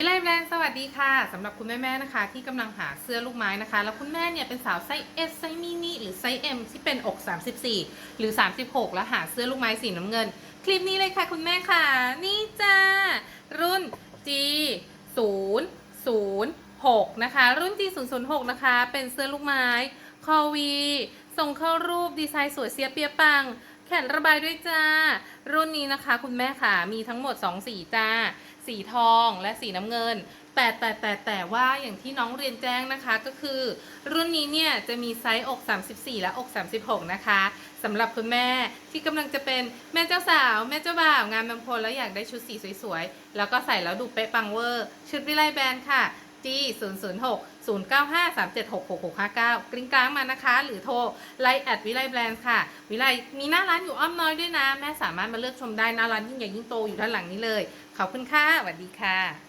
วิไลแบรนด์สวัสดีค่ะสำหรับคุณแม่ๆนะคะ ที่กำลังหาเสื้อลูกไม้นะคะ แล้วคุณแม่เนี่ยเป็นสาวไซส์ S ไซส์มินิหรือไซส์ M ที่เป็นอก 34 หรือ 36 แล้วหาเสื้อลูกไม้สีน้ำเงิน คลิปนี้เลยค่ะคุณแม่ค่ะ นี่จ้า รุ่น G 0 0 6นะคะ รุ่น G 0 0 6นะคะ เป็นเสื้อลูกไม้ คอวีทรงเข้ารูปดีไซน์สวยเสียเปียปัง แขนระบายด้วยจ้า รุ่นนี้นะคะ คุณแม่ค่ะ มีทั้งหมด 2 สีจ้า สีทองและสีน้ำเงิน แต่แต่แต่แต่ว่าอย่างที่น้องเรียนแจ้งนะคะก็คือ รุ่นนี้เนี่ยจะมีไซส์อก 34 และอก 36 นะคะสำหรับคุณแม่ที่กำลังจะเป็นแม่เจ้าสาว แม่เจ้าบ่าวงานบางคนแล้วอยากได้ชุดสีสวยๆ แล้วก็ใส่แล้วดูเป๊ะปังเวอร์ ชุดวิไลแบรนด์ค่ะ G 0 0 6 0 9 5 3 7 6 6 6 5 9 กริ้งกลางมานะคะ หรือโทรไลน์แอดวิไลแบรนด์ค่ะ วิไลมีหน้าร้านอยู่อ้อมน้อยด้วยนะ แม่สามารถมาเลือกชมได้หน้าร้านยิ่งใหญ่ยิ่งโตอยู่ด้านหลังนี้เลย ขอบคุณค่ะสวัสดีค่ะ